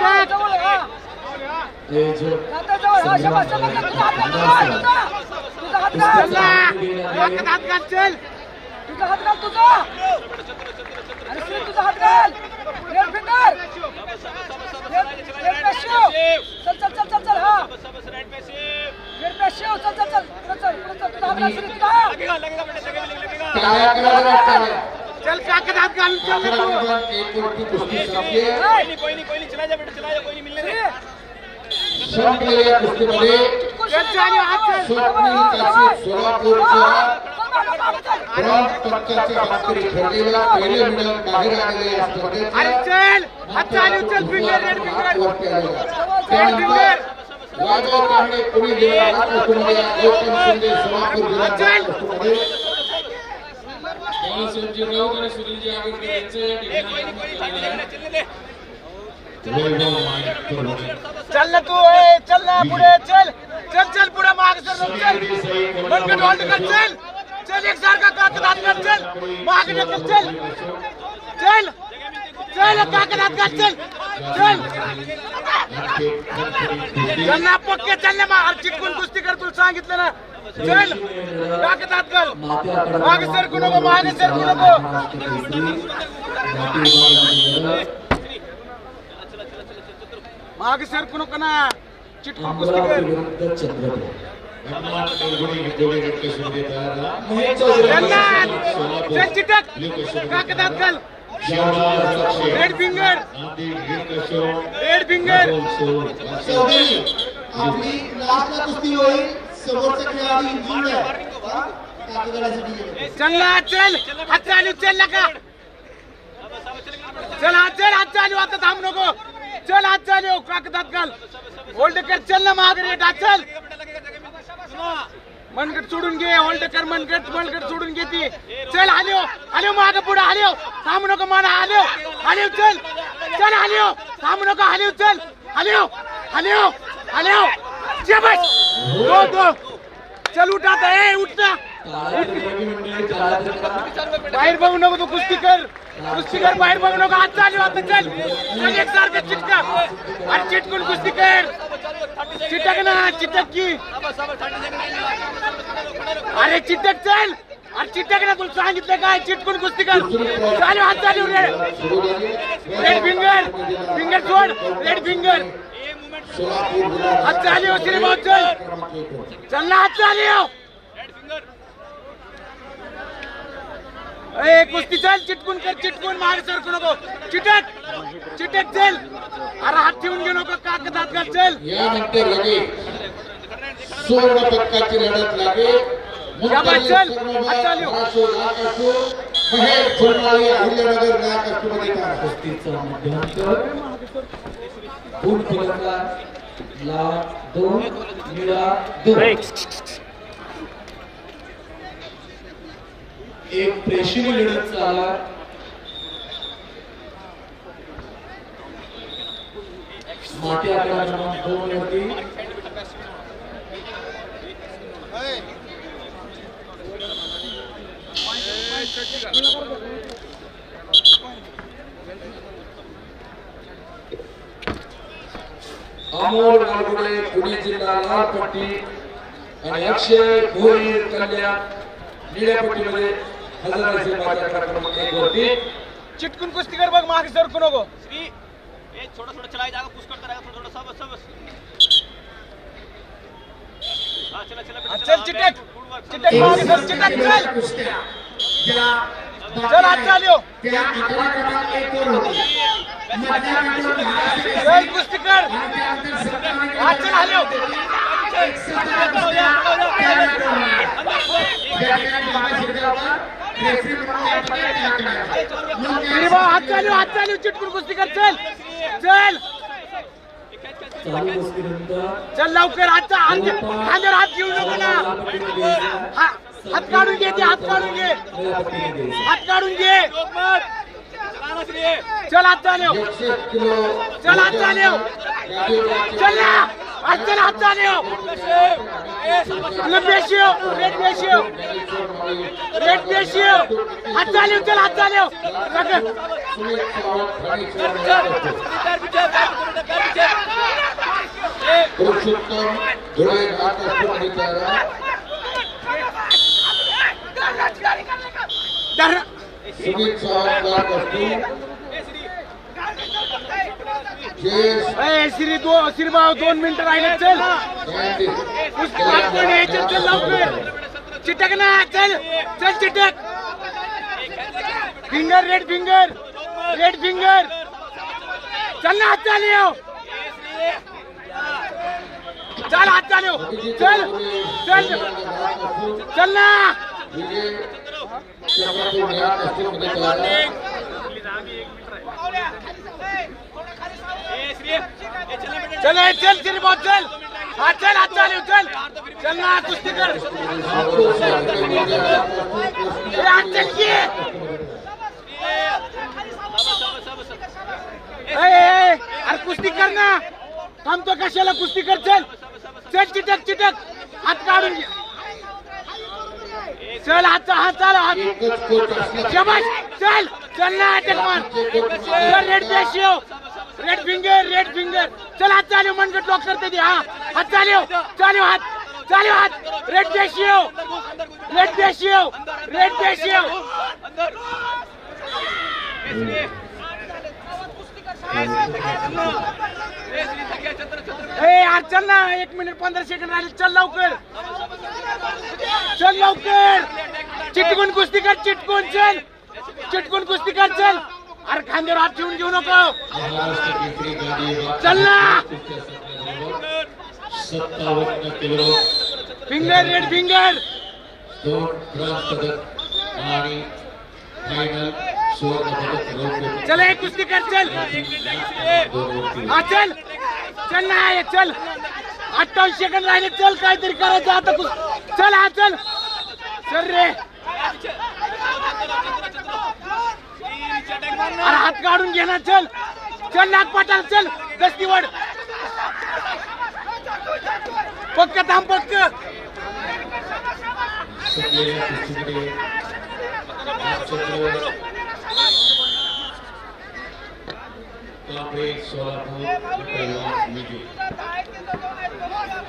जवळ आहे, तुझा हात घाल, तुझा, चल. अरे श्री, तुझा हात घाल. Left finger. चल, चल, चल, चल, चल, हा. लेफ्ट शिव, चल, चल, चल. चल, चल. तुझा हात घाल, श्री, तुझा चल, काकत हात घाल, चल, अकरा तू. नंबर एक वरती कुस्ती संपली आहे. श्री. संपलेल्या कुस्तीमध्ये स्वप्नील काशी सोलापूरच्या ब्रॉन्झ पदकाच्या मानकरी ठरलेला पहिले मिळत बाहेर आलेले या स्पर्धेत चल हात चालू चल फिंगर रेड फिंगर वरती आलेला. त्यानंतर वादळ कांबळे पुणे जिल्हा चल ना तू चल ना पुढे चल चल चल पुढे माग सर चल होल्ड कर चल चल एक सारखा काकत हात कर चल माग ढकल चल चल चल काकत हात कर चल चल चल ना पक्के चल ना माग चिटकून कुस्ती कर तुला सांगितलं ना चल काकत हात कर सरकू नको माग सरकू नको. माग सरकू नको ना. चिटकून कुस्ती कर. चल चिटक. काकत घाल. रेड फिंगर रेड फिंगर आपली कुस्ती होईल. समोरचा खेळाडू इंजुर्ड आहे. चल चल. हात चालू चल नका चल हात चल हात चालू. आता थांब नको. चल हात चालू. काकत घाल. होल्ड कर चल ना मागे हात चल. मनगट सोडून घे. होल्ड कर मनगट मनगट सोडून घे ती. चल हाल्यो. हाल्यो माग पुढे हाल्यो. थांब नको माना हाल्यो. हाल्यो चल. चल हाल्यो. थांब नको हाल्यो चल. हाल्यो. हाल्यो. हाल्यो. जेबस दो दो। चल उठा आता ए उठ ना। बाहेर बघू नको तू कुस्ती कर. कुस्ती कर बाहेर बघू नको. हाथ चालू आता चल. चल एक सारखं चिटका. अरे चिटकून कुस्ती कर. चिटक ना चिटक की. अरे चिटक चल. अरे चिटक ना तुला सांगितलं काय? चिटकून कुस्ती कर. चालू हात चालू रे. सुरू रेड फिंगर फिंगर सोड. रेड फिंगर हाथ जिल्हा हात चालू श्रीभाऊ चल चलना हाथ वर. चल ना हात चालू हो. कुस्ती चल चिटकून कर चिटकून. मागे सरकू नको. चिटक चिटक चल. अरे हात ठेवून घेऊ नको काकत हात घाल चल. यानंतर लगे सुवर्ण पदकाची लढत लागे चल. महेश सोनवाळे हो. अहिल्यानगर नया कस्टमध्ये काम कुस्तीचा मध्यांतर दोन फलंदाज लाल दोन निळा दोन एक प्रेक्षणीय लढत झाला माती आकडा क्रमांक दोन वरती अमोल वालगुडे पुणे जिल्हा लाल पट्टी आणि अक्षय भोईर कल्याण निळ्या पट्टीमध्ये हजर असेल माझ्या क्रमांक एक वरती. चिटकून कुस्ती कर बघ मागे सरकू नको. श्री ए थोड़ा थोड़ा चलाया जाएगा पुश करता रहेगा थोड़ा थोड़ा सब सब चला चला बेटा चल चिटक चिटक मागे सर चिटक चल. चल हात चालू. त्या अकरा क्रमांक एक वर होती चल कुस्ती हात. चालू हात चालू चिटकून कुस्ती कर चल चल. चल लवकर हात हात खांद्यावर हात घेऊ नको ना. हा- हात काढून घे ते हात काढून घे. हात काढून घे. चलाना श्री चल हात चालू चल हात चालू चल ना अडचण पुरुषोत्तम धुळे घाट सावंत घाट असतो श्री दो श्रीभाऊ दोन मिनिटं राहिले चल. कुस्ती आपण यायचं चल लवकर चिटक ना चल. चल चिटक. Finger red finger. Red finger. चल ना हात चालव चल हात चालव चल. चल. चल ना. चल चल चल श्रीभाऊ चल. हाँ चल हात चल चल. चलना कुस्ती कर. ए, अरे कुस्ती कर ना. थांबतो कशाला कुस्ती कर चल. चल चिटक चिटक. हात काढून घ्या चल हात हात चाल हात. शबाश चल चल. ना अटक मार चल रेड पेशियो रेड फिंगर रेड फिंगर चल हात चालू मनगट लॉक करते ती हा. हात चालू चालू हात. चालू हात. रेड पेशियो रेड पेशियो रेड पेशियो ए यार चल ना एक मिनिट पंधरा सेकंड राहिले. चल लवकर. चल लवकर. चिटकून कुस्ती कर चिटकून चल. चिटकून कुस्ती कर चल. अरे खांद्यावर हात ठेवून घेऊ नको. चल ना. सत्तावन्न किलो फिंगर रेड फिंगर चल एक कुस्ती कर चल. हा चल. चल ना ये, चल. अठ्ठावीस सेकंड राहिले चल काहीतरी करायचं आता कुस्ती. चल हा चल. चल रे. अरे हात काढून घे ना चल. चल नागपाटाला चल. गस्ती वड पक्क थांब पक्क. सगळ्या कुस्तीमध्ये रामचंद्र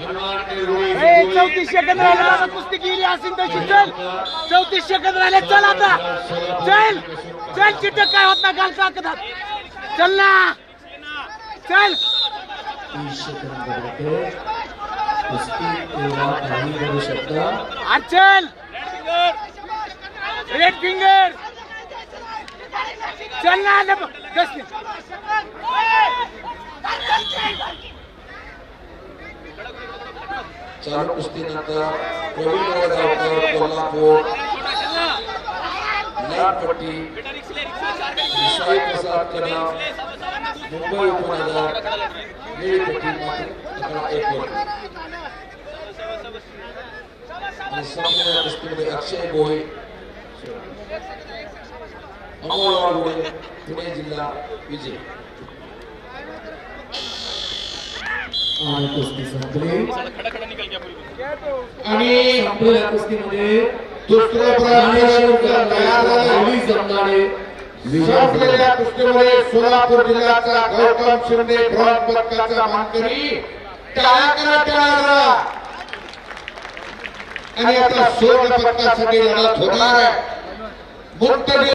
सोलापूर पैलवान चौतीस सेकंद राहिले बाबा कुस्ती गिरी असेल तशी. चल चौतीस सेकंद राहिले. चल आता. चल चल चिटक काय होत ना गाल काकदात चल ना. चल. तीस चल. रेड फिंगर चल ना लब- चालू कुस्तीनंतर प्रवीण वडगावकर कोल्हापूर लालपट्टी साई प्रसाद कदम मुंबई उपनगर निळीपट्टी मात्र एक आणि संपलेल्या कुस्तीमध्ये अक्षय भोई अमोल वाघोळे पुणे जिल्हा विजय. कुस्ती संपली. आणि संपलेल्या कुस्तीमध्ये दुसऱ्या प्रकारानुसार तयार झालेली जमणारे संपलेल्या कुस्तीमध्ये सोलापूर जिल्ह्याचा गौतम शिंदे पदकाचा मानकरी टाळ्या करा टाळ्या आणि आता सुवर्ण पदकासाठी लढत होणार आहे. मुक्त